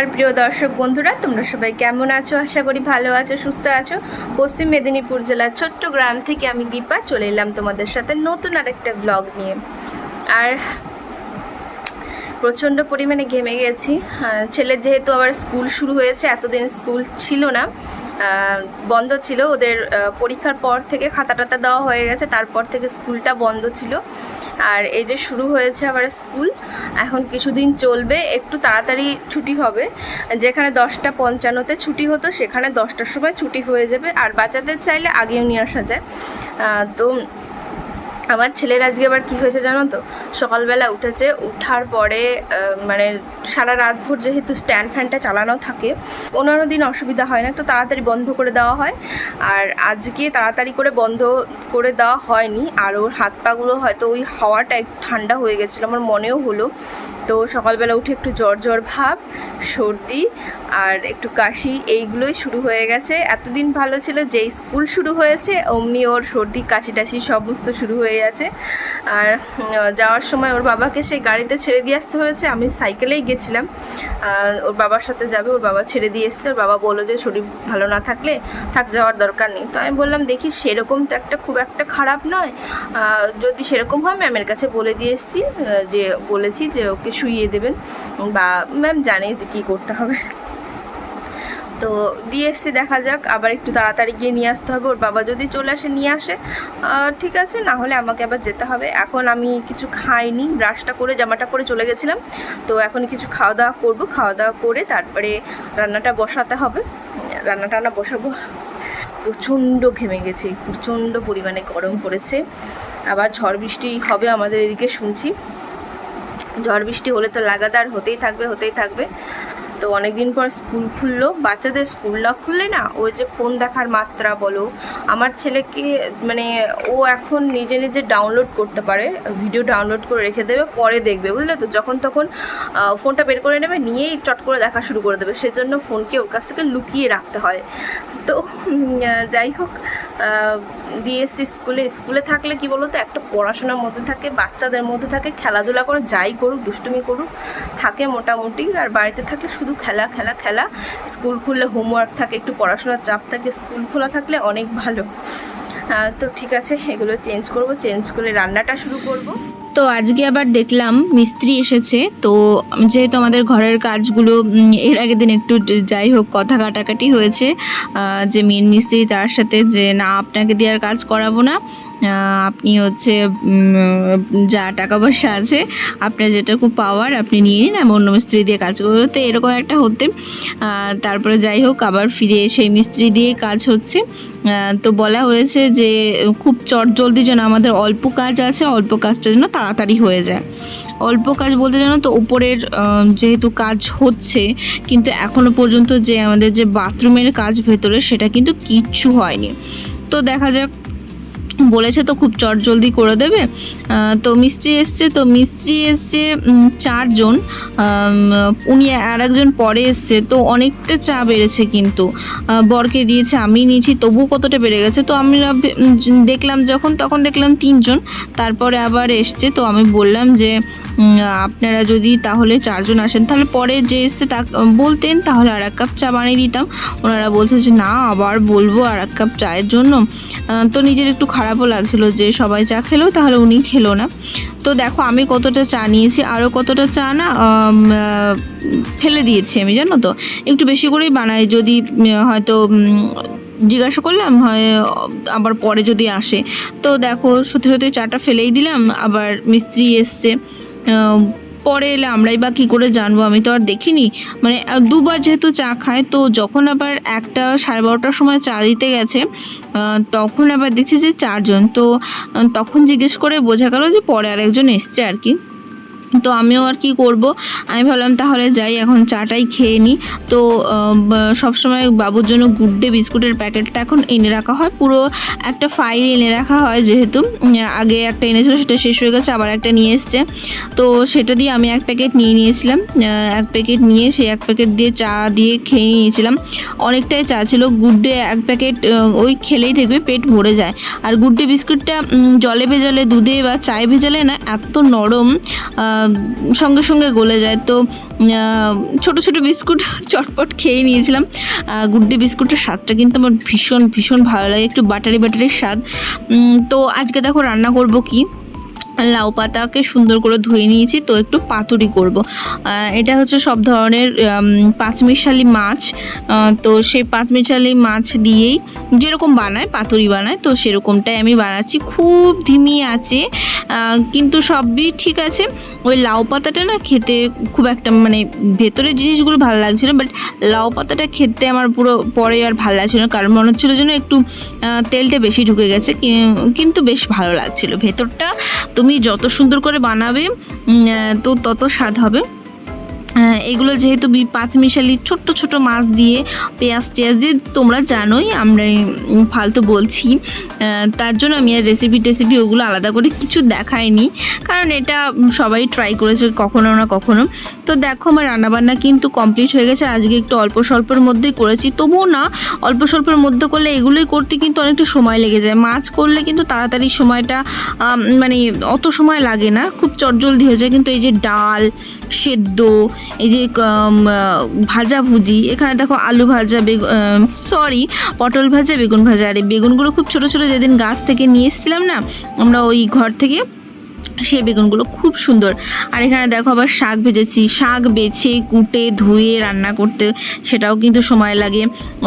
আমার প্রিয় দর্শক বন্ধুরা, তোমরা সবাই কেমন আছো? আশা করি ভালো আছো, সুস্থ আছো। পশ্চিম মেদিনীপুর জেলার ছোট্ট গ্রাম থেকে আমি দীপা, চলে এলাম তোমাদের সাথে নতুন আর একটা ব্লগ নিয়ে। আর প্রচণ্ড পরিমাণে ঘেমে গেছি। ছেলে যেহেতু আবার স্কুল শুরু হয়েছে, এতদিন স্কুল ছিল না। বন্ধ ছিল। ওদের পরীক্ষার পর থেকে খাতা টাতা দেওয়া হয়ে গেছে। তারপর থেকে স্কুলটা বন্ধ ছিল। আর এই যে শুরু হয়েছে আবার স্কুল, এখন কিছুদিন চলবে। একটু তাড়াতাড়ি ছুটি হবে। যেখানে দশটা পঞ্চান্নতে ছুটি হতো, সেখানে দশটার সময় ছুটি হয়ে যাবে। আর বাচ্চাদের চাইলে আগেও নিয়ে আসা যায়। তো আমার ছেলের আজকে আবার কি হয়েছে জানো তো? সকালবেলা উঠেছে, উঠার পরে মানে সারা রাত ভোর যেহেতু স্ট্যান্ড ফ্যানটা চালানো থাকে অন্যান্য দিন অসুবিধা হয় না একটু তাড়াতাড়ি বন্ধ করে দেওয়া হয়। আর আজকে তাড়াতাড়ি করে বন্ধ করে দেওয়া হয়নি, আর ওর হাত পাগুলো হয়তো ওই হাওয়াটা একটু ঠান্ডা হয়ে গেছিল, আমার মনেও হলো। তো সকালবেলা উঠে একটু জ্বর জ্বর ভাব, সর্দি, আর একটু কাশি, এইগুলোই শুরু হয়ে গেছে। এতদিন ভালো ছিল, যেই স্কুল শুরু হয়েছে, অমনি ওর সর্দি কাশি টাশি সমস্ত শুরু হয়ে গেছে আর যাওয়ার সময় ওর বাবাকে সেই গাড়িতে ছেড়ে দিয়ে আসতে হয়েছে। আমি সাইকেলেই গেছিলাম। ওর বাবার সাথে যাবে, ওর বাবা ছেড়ে দিয়ে এসছে। ওর বাবা বলল যে, শরীর ভালো না থাকলে থাক, যাওয়ার দরকার নেই। তো আমি বললাম, দেখি, সেরকম তো একটা খুব একটা খারাপ নয়। যদি সেরকম হয়, ম্যামের কাছে বলে দিয়ে এসেছি যে, বলেছি যে, ওকে শুইয়ে দেবেন। বা, ম্যাম জানে যে, কী করতে হবে। তো দিয়ে এসছি, দেখা যাক। আবার একটু তাড়াতাড়ি গিয়ে নিয়ে আসতে হবে। ওর বাবা যদি চলে আসে, নিয়ে আসে। ঠিক আছে, না হলে আমাকে আবার যেতে হবে। এখন আমি কিছু খাইনি, ব্রাশটা করে, জামাটা পরে চলে গেছিলাম। তো এখন কিছু খাওয়া দাওয়া করব। খাওয়া দাওয়া করে তারপরে রান্নাটা বসাতে হবে। রান্না টান্না বসাবো। প্রচণ্ড ঘেমে গেছি। প্রচণ্ড পরিমাণে গরম পড়েছে। আবার ঝড় বৃষ্টি হবে আমাদের এদিকে, শুনছি। ঝড় বৃষ্টি হলে তো লাগাতার হতেই থাকবে হতেই থাকবে। তো অনেকদিন পর স্কুল খুললো। বাচ্চাদের স্কুল না খুললে না, ওই যে ফোন দেখার মাত্রা বলো, আমার ছেলেকে মানে ও এখন নিজে নিজে ডাউনলোড করতে পারে ভিডিও ডাউনলোড করে রেখে দেবে, পরে দেখবে, বুঝলে তো? যখন তখন ফোনটা বের করে নেবে, নিয়েই চট করে দেখা শুরু করে দেবে। সেজন্য ফোনকে ওর কাছ থেকে লুকিয়ে রাখতে হয়। তো যাই হোক দিয়ে এসছি স্কুলে স্কুলে থাকলে কি বলতো, একটা পড়াশোনার মধ্যে থাকে, বাচ্চাদের মধ্যে থাকে, খেলাধুলা করে যাই করুক, দুষ্টুমি করুক, থাকে মোটামুটি, আর বাড়িতে থাকলে শুধু খেলা খেলা খেলা, স্কুল খুললে হোমওয়ার্ক থাকে, একটু পড়াশোনার চাপ থাকে, স্কুল খোলা থাকলে অনেক ভালো। তো ঠিক আছে, এগুলো চেঞ্জ করব চেঞ্জ করে রান্নাটা শুরু করব। তো আজকে আবার দেখলাম মিস্ত্রি এসেছে। তো যেহেতু আমাদের ঘরের কাজগুলো এর আগের দিন একটু যাই হোক, কথা কাটাকাটি হয়েছে। যে মেন মিস্ত্রি তার সাথে যে, না, আপনাকে দিয়ে আর কাজ করাবো না। আপনি হচ্ছে যা টাকা পয়সা আছে, আপনার যেটুকু পাওয়ার আপনি নিয়ে নিন, আমি অন্য মিস্ত্রি দিয়ে কাজ করব। তো এরকম একটা হতে তারপরে যাই হোক, আবার ফিরে সেই মিস্ত্রি দিয়ে কাজ হচ্ছে। তো বলা হয়েছে যে, খুব চট জলদি যেন আমাদের অল্প কাজ আছে, অল্প কাজটা যেন তাড়াতাড়ি হয়ে যায়। অল্প কাজ বলতে জানো তো, উপরের যেহেতু কাজ হচ্ছে, কিন্তু এখনও পর্যন্ত যে আমাদের যে বাথরুমের কাজ ভেতরে, সেটা কিন্তু কিচ্ছু হয়নি। তো দেখা যাক বলেছে তো খুব চট জলদি করে দেবে। তো মিস্ত্রি এসছে তো মিস্ত্রি এসছে চারজন উনি আর একজন পরে এসছে তো অনেকটা চা বেড়েছে কিন্তু। বরকে দিয়েছে আমি নিয়েছি তবু কতটা বেড়ে গেছে তো উম, দেখলাম যখন তখন দেখলাম তিনজন তারপরে আবার এসছে তো আমি বললাম যে আপনারা যদি তাহলে চারজন আসেন তাহলে পরে যে এসছে তা বলতেন তাহলে আর এক কাপ চা বানিয়ে দিতাম। ওনারা বলছে যে না আবার বলব আর এক কাপ চায়ের জন্য। তো নিজের একটু খারাপও লাগছিল যে সবাই চা খেলো, তাহলে উনি খেলো না। তো দেখো আমি কতটা চা নিয়েছি আরও কতটা চা না ফেলে দিয়েছি আমি, জানো তো? একটু বেশি করেই বানাই, যদি হয়তো জিজ্ঞাসা করলাম, হয়, আবার পরে যদি আসে। তো দেখো, সত্যি সত্যি চাটা ফেলেই দিলাম, আবার মিস্ত্রি এসছে পরে এলে আমরাই বা কী করে জানব? আমি তো আর দেখিনি। মানে দুবার যেহেতু চা খায়, তো যখন আবার একটা সাড়ে বারোটার সময় চা দিতে গেছে তখন আবার দেখছি যে চারজন। তো তখন জিজ্ঞেস করে বোঝা গেল যে পরে আরেকজন এসছে আর কি। তো আমিও আর কি করব। আমি ভাবলাম তাহলে যাই, এখন চাটাই খেয়ে নিই তো সব সময় বাবুর জন্য গুড ডে বিস্কুটের প্যাকেটটা এখন এনে রাখা হয়। পুরো একটা ফাইল এনে রাখা হয় যেহেতু। আগে একটা এনেছিল, সেটা শেষ হয়ে গেছে, আবার একটা নিয়ে এসছে। তো সেটা দিয়ে আমি এক প্যাকেট নিয়ে নিয়েছিলাম। এক প্যাকেট নিয়ে সেই এক প্যাকেট দিয়ে চা দিয়ে খেয়ে নিয়েছিলাম। অনেকটাই চা ছিল। গুড ডে এক প্যাকেট ওই খেলেই দেখবে পেট ভরে যায়। আর গুড ডে বিস্কুটটা জলে ভেজালে, দুধে বা চায়ে ভেজালে না, এত নরম। সঙ্গে সঙ্গে গলে যায়। তো ছোট ছোট বিস্কুট চটপট খেয়ে নিয়েছিলাম। গুড্ডে বিস্কুটের স্বাদটা কিন্তু আমার ভীষণ ভীষণ ভালো লাগে, একটু বাটারি বাটারির স্বাদ। তো আজকে দেখো রান্না করব কি? লাউ পাতাকে সুন্দর করে ধুয়ে নিয়েছি, তো একটু পাতুরি করব। এটা হচ্ছে সব ধরনের পাঁচমিশালি মাছ। তো সেই পাঁচমিশালি মাছ দিয়েই যেরকম বানায়, পাতুরি বানায়, তো সেরকমটাই আমি বানাচ্ছি। খুব ধিমি আছে কিন্তু সবই ঠিক আছে। ওই লাউ পাতাটা না খেতে খুব একটা মানে ভেতরের জিনিসগুলো ভালো লাগছিল বাট লাউ পাতাটা খেতে আমার পুরো পরে আর ভালো লাগছিল কারণ মনে হচ্ছিল যেন একটু তেলটা বেশি ঢুকে গেছে কিন্তু বেশ ভালো লাগছিল ভেতরটা। তুমি যত সুন্দর করে বানাবে তো তত স্বাদ হবে। এগুলো যেহেতু বি- পাঁচমিশালি ছোট্ট ছোট মাছ দিয়ে, পেঁয়াজ টেয়াজ দিয়ে তোমরা জানোই, আমরা ফালতু বলছি। তার জন্য আমি আর রেসিপি টেসিপি ওগুলো আলাদা করে কিছু দেখাইনি, কারণ এটা সবাই ট্রাই করেছে কখনো না কখনো। তো দেখো আমার রান্নাবান্না কিন্তু কমপ্লিট হয়ে গেছে, আজকে একটু অল্প স্বল্পের মধ্যেই করেছি। তবুও না, অল্প স্বল্পের মধ্যে করলে এগুলোই করতে কিন্তু অনেকটা সময় লেগে যায়। মাছ করলে কিন্তু তাড়াতাড়ি সময়টা মানে অত সময় লাগে না, খুব চটজলদি হয়ে যায়। কিন্তু এই যে ডাল সেদ্ধ, এই যে ভাজাভুজি এখানে দেখো আলু ভাজা সরি পটল ভাজা, বেগুন ভাজা। আর এই বেগুনগুলো খুব ছোট ছোট যেদিন গাছ থেকে নিয়ে এসেছিলাম না, আমরা ওই ঘর থেকে সেই বেগুনগুলো খুব সুন্দর। আর এখানে দেখো আবার শাক ভেজেছি, শাক বেছে, কুটে, ধুয়ে রান্না করতে, সেটাও কিন্তু সময় লাগে।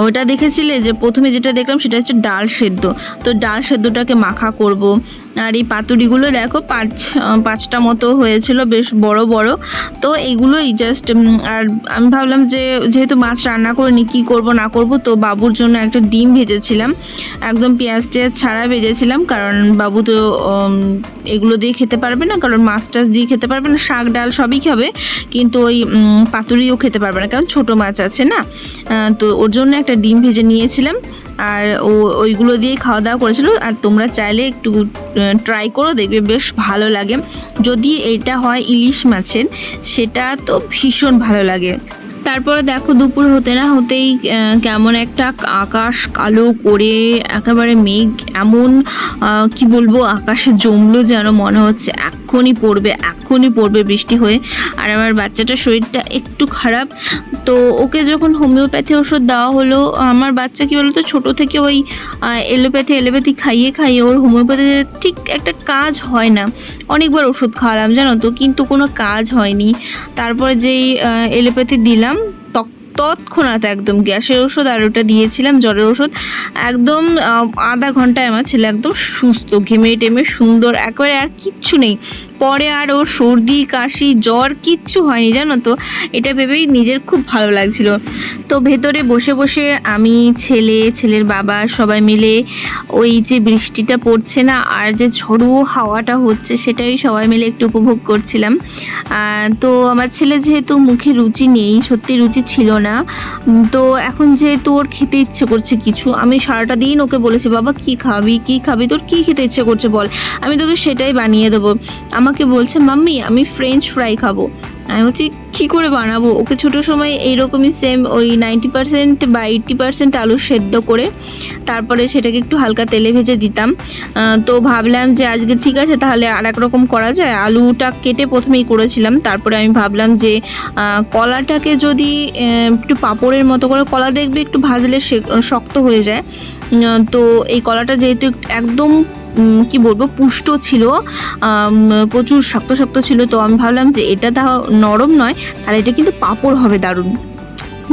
ওটা দেখেছিলে যে প্রথমে যেটা দেখলাম সেটা হচ্ছে ডাল সেদ্ধ। তো ডাল সেদ্ধটাকে মাখা করব। আর এই পাতুরিগুলো দেখো পাঁচ পাঁচটা মতো হয়েছিল, বেশ বড় বড়। তো এগুলোই জাস্ট আর আমি ভাবলাম যে যেহেতু মাছ রান্না করে নি, কী করব, না করব, তো বাবুর জন্য একটা ডিম ভেজেছিলাম। একদম পেঁয়াজ টেয়াজ ছাড়া ভেজেছিলাম, কারণ বাবু তো এগুলো দিয়ে খেতে পারবে না, কারণ মাছ টাছ দিয়ে খেতে পারবে না, শাক, ডাল সবই খাবে, কিন্তু ওই পাতুরিও খেতে পারবে না, কারণ ছোট মাছ আছে না? তো ওর জন্য একটা ডিম ভেজে নিয়েছিলাম। আর ও ওইগুলো দিয়েই খাওয়া দাওয়া করেছিল। আর তোমরা চাইলে একটু ট্রাই করো, দেখবে বেশ ভালো লাগে। যদি এটা হয় ইলিশ মাছের, সেটা তো ভীষণ ভালো লাগে। তারপরে দেখো দুপুর হতে না হতেই কেমন একটা আকাশ কালো করে, একেবারে মেঘ, এমন কি বলব, আকাশে জমলো যেন মনে হচ্ছে। এক্ষুনি পড়বে এক্ষুনি পড়বে বৃষ্টি হয়ে। আর আমার বাচ্চাটার শরীরটা একটু খারাপ। তো ওকে যখন হোমিওপ্যাথি ওষুধ দেওয়া হলো, আমার বাচ্চা কি বলতো, ছোট থেকে ওই এলোপ্যাথি এলোপ্যাথি খাইয়ে খাইয়ে ওর হোমিওপ্যাথি ঠিক একটা কাজ হয় না। অনেকবার ওষুধ খাওয়ালাম জানো তো, কিন্তু কোনো কাজ হয়নি। তারপরে যেই এলোপ্যাথি দিলাম তৎক্ষণাৎ একদম গ্যাসের ওষুধ আর ওটা দিয়েছিলাম জ্বরের ওষুধ একদম আধা ঘন্টায় আমার ছেলে একদম সুস্থ, ঘেমে টেমে সুন্দর, একবারে আর কিচ্ছু নেই। পরে আর ওর সর্দি, কাশি, জ্বর কিচ্ছু হয়নি, জানো তো? এটা ভেবেই নিজের খুব ভালো লাগছিল। তো ভেতরে বসে বসে আমি, ছেলে, ছেলের বাবা সবাই মিলে ওই যে বৃষ্টিটা পড়ছে না আর যে ঝড়ো হাওয়াটা হচ্ছে সেটাই সবাই মিলে একটু উপভোগ করছিলাম। তো আমার ছেলে যেহেতু মুখে রুচি নেই, সত্যি রুচি ছিল না। তো এখন যেহেতু ওর খেতে ইচ্ছে করছে কিছু, আমি সারাটা দিন ওকে বলেছি, বাবা, কি খাবি? কি খাবি? তোর কি খেতে ইচ্ছে করছে বল? আমি তোকে সেটাই বানিয়ে দেবো। আমাকে বলছে, মাম্মি, আমি ফ্রেঞ্চ ফ্রাই খাব। আমি বলছি, কী করে বানাবো? ওকে ছোটো সময় এইরকমই সেম ওই নাইনটি পার্সেন্ট বা এইট্টি পার্সেন্ট আলু সেদ্ধ করে তারপরে সেটাকে একটু হালকা তেলে ভেজে দিতাম। তো ভাবলাম যে আজকে ঠিক আছে, তাহলে আর এক রকম করা যায়। আলুটা কেটে প্রথমেই করেছিলাম। তারপরে আমি ভাবলাম যে কলাটাকে যদি একটু পাঁপড়ের মতো করে, কলা দেখবে একটু ভাজলে শক্ত হয়ে যায়। তো এই কলাটা যেহেতু একদম কি বলব, পুষ্ট ছিল প্রচুর শক্ত শক্ত ছিল, তো আমি ভাবলাম যে এটা তাও নরম নয়, তাহলে এটা কিন্তু পাঁপড় হবে দারুণ।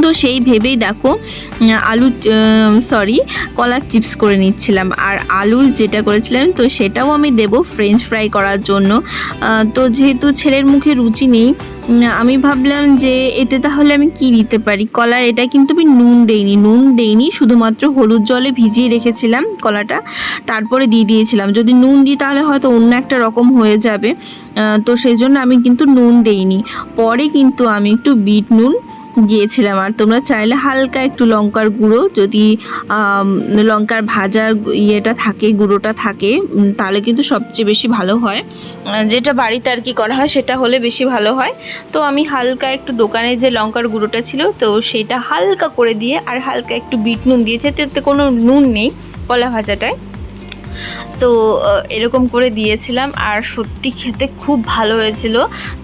তো সেই ভেবেই দেখো আলু সরি কলার চিপস করে নিচ্ছিলাম। আর আলুর যেটা করেছিলাম, তো সেটাও আমি দেব ফ্রেঞ্চ ফ্রাই করার জন্য। তো যেহেতু ছেলের মুখে রুচি নেই আমি ভাবলাম যে এতে তাহলে আমি কি দিতে পারি? কলার এটা কিন্তু আমি নুন দেইনি নুন দেইনি, শুধুমাত্র হলুদ জলে ভিজিয়ে রেখেছিলাম কলাটা। তারপরে দিয়ে দিয়েছিলাম। যদি নুন দিই তাহলে হয়তো অন্য একটা রকম হয়ে যাবে। তো সেই জন্য আমি কিন্তু নুন দেইনি। পরে কিন্তু আমি একটু বিট নুন দিয়েছিলাম আর তোমরা চাইলে হালকা একটু লঙ্কার গুঁড়ো, যদি লঙ্কার ভাজার ইয়েটা থাকে, গুঁড়োটা থাকে তাহলে কিন্তু সবচেয়ে বেশি ভালো হয়। যেটা বাড়িতে আর কি করা হয়, সেটা হলে বেশি ভালো হয়। তো আমি হালকা একটু দোকানে যে লঙ্কার গুঁড়োটা ছিল, তো সেটা হালকা করে দিয়ে, আর হালকা একটু বিট নুন দিয়েছে এতে কোনো নুন নেই কলা ভাজাটায়, তো এরকম করে দিয়েছিলাম। আর সত্যি খেতে খুব ভালো হয়েছিল।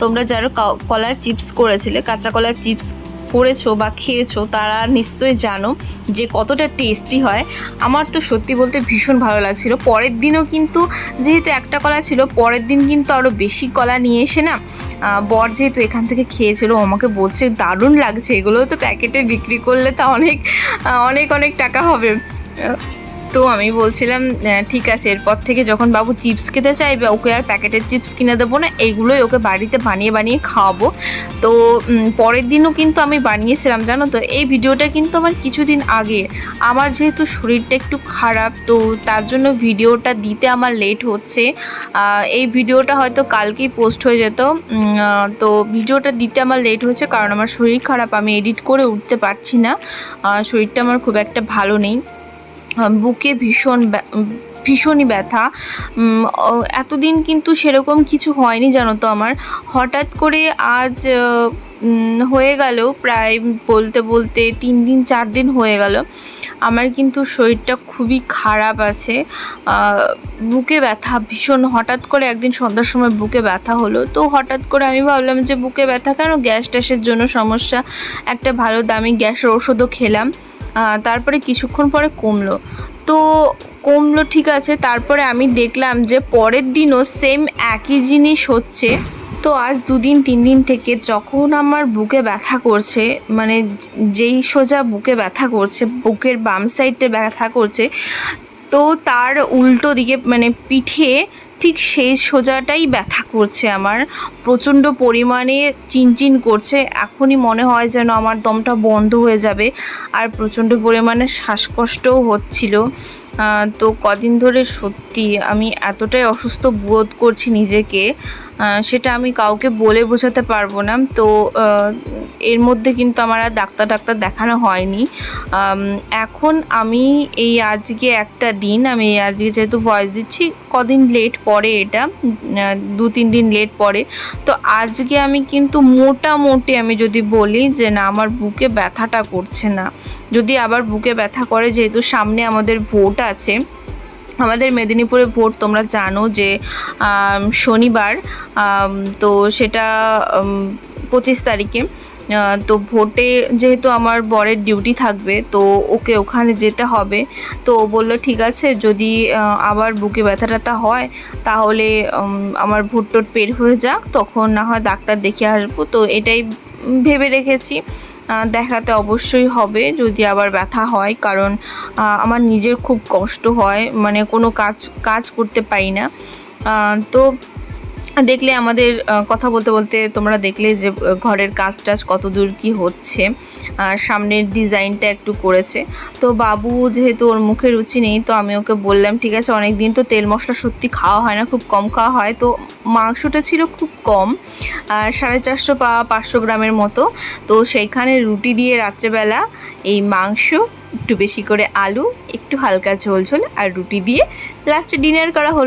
তোমরা যারা কলার চিপস করেছিলে, কাঁচা কলার চিপস করেছ বা খেয়েছো তারা নিশ্চয়ই জানো যে কতটা টেস্টি হয়। আমার তো সত্যি বলতে ভীষণ ভালো লাগছিল। পরের দিনও কিন্তু যেহেতু একটা কলা ছিল, পরের দিন কিন্তু আরও বেশি কলা নিয়ে এসে না বর যেহেতু এখান থেকে খেয়েছিল আমাকে বলছে, দারুণ লাগছে এগুলো তো প্যাকেটে বিক্রি করলে তা অনেক অনেক অনেক টাকা হবে। তো আমি বলছিলাম ঠিক আছে, এরপর থেকে যখন বাবু চিপস খেতে চাইবে, ওকে আর প্যাকেটের চিপস কিনে দেবো না, এইগুলোই ওকে বাড়িতে বানিয়ে বানিয়ে খাওয়াবো। তো পরের দিনও কিন্তু আমি বানিয়েছিলাম, জানো তো? এই ভিডিওটা কিন্তু আমার কিছুদিন আগে। আমার যেহেতু শরীরটা একটু খারাপ, তো তার জন্য ভিডিওটা দিতে আমার লেট হচ্ছে। এই ভিডিওটা হয়তো কালকেই পোস্ট হয়ে যেত। তো ভিডিওটা দিতে আমার লেট হয়েছে, কারণ আমার শরীর খারাপ, আমি এডিট করে উঠতে পারছি না। শরীরটা আমার খুব একটা ভালো নেই। বুকে ভীষণ ভীষণই ব্যথা। এতদিন কিন্তু সেরকম কিছু হয়নি জানো তো আমার। হঠাৎ করে আজ হয়ে গেল প্রায় বলতে বলতে তিন দিন, চার দিন হয়ে গেল। আমার কিন্তু শরীরটা খুবই খারাপ আছে। বুকে ব্যথা ভীষণ। হঠাৎ করে একদিন সন্ধ্যার সময় বুকে ব্যথা হলো। তো হঠাৎ করে আমি ভাবলাম যে বুকে ব্যথা কেন? গ্যাস ট্যাসের জন্য সমস্যা। একটা ভালো দামি গ্যাসের ওষুধও খেলাম। তারপরে কিছুক্ষণ পরে কমলো। তো কমলো, ঠিক আছে, তারপরে আমি দেখলাম যে পরের দিনও সেম একই জিনিস হচ্ছে। তো আজ দুদিন, তিন দিন থেকে যখন আমার বুকে ব্যথা করছে মানে যেই সোজা বুকে ব্যথা করছে, বুকের বাম সাইডে ব্যথা করছে, তো তার উল্টো দিকে মানে পিঠে ঠিক সেই সোজাটাই ব্যথা করছে আমার। প্রচণ্ড পরিমাণে চিনচিন করছে। এখনই মনে হয় যেন আমার দমটা বন্ধ হয়ে যাবে আর প্রচণ্ড পরিমাণে শ্বাসকষ্টও হচ্ছিল। তো কদিন ধরে সত্যি আমি এতটাই অসুস্থ বোধ করছি নিজেকে। সেটা আমি কাউকে বলে বোঝাতে পারব না। তো এর মধ্যে কিন্তু আমার আর ডাক্তার ডাক্তার দেখানো হয়নি। এখন আমি এই আজকে একটা দিন, আমি আজকে যেহেতু ভয়েস দিচ্ছি, কদিন লেট পরে এটা দু, তিন দিন লেট পরে তো আজকে আমি কিন্তু মোটামুটি আমি যদি বলি যে না, আমার বুকে ব্যথাটা করছে না। যদি আবার বুকে ব্যথা করে, যেহেতু সামনে আমাদের ভোট আছে আমাদের মেদিনীপুরে ভোট তোমরা জানো যে শনিবার তো সেটা পঁচিশ তারিখে। তো ভোটে যেহেতু আমার বরের ডিউটি থাকবে, তো ওকে ওখানে যেতে হবে। তো ও বলল, ঠিক আছে, যদি আবার বুকে ব্যথা ট্যাথা হয়, তাহলে আমার ভোট টোট পের হয়ে যাক, তখন না হয় ডাক্তার দেখে আসব। তো এটাই ভেবে রেখেছি। দেখাতে অবশ্যই হবে যদি আবার ব্যথা হয়, কারণ আমার নিজের খুব কষ্ট হয় মানে কোনো কাজ কাজ করতে পারি না। তো দেখলে আমাদের কথা বলতে বলতে তোমরা দেখলে যে ঘরের কাজ টাজ কত দূর কী হচ্ছে। সামনের ডিজাইনটা একটু করেছে। তো বাবু যেহেতু ওর মুখে রুচি নেই, তো আমি ওকে বললাম, ঠিক আছে অনেক দিন তো তেল মশলা সত্যি খাওয়া হয় না, খুব কম খাওয়া হয়। তো মাংসটা ছিল খুব কম সাড়ে চারশো বা পাঁচশো গ্রামের মতো। তো সেইখানে রুটি দিয়ে রাত্রেবেলা এই মাংস, একটু বেশি করে আলু, একটু হালকা ঝোল ঝোল আর রুটি দিয়ে লাস্টে ডিনার করা হলো।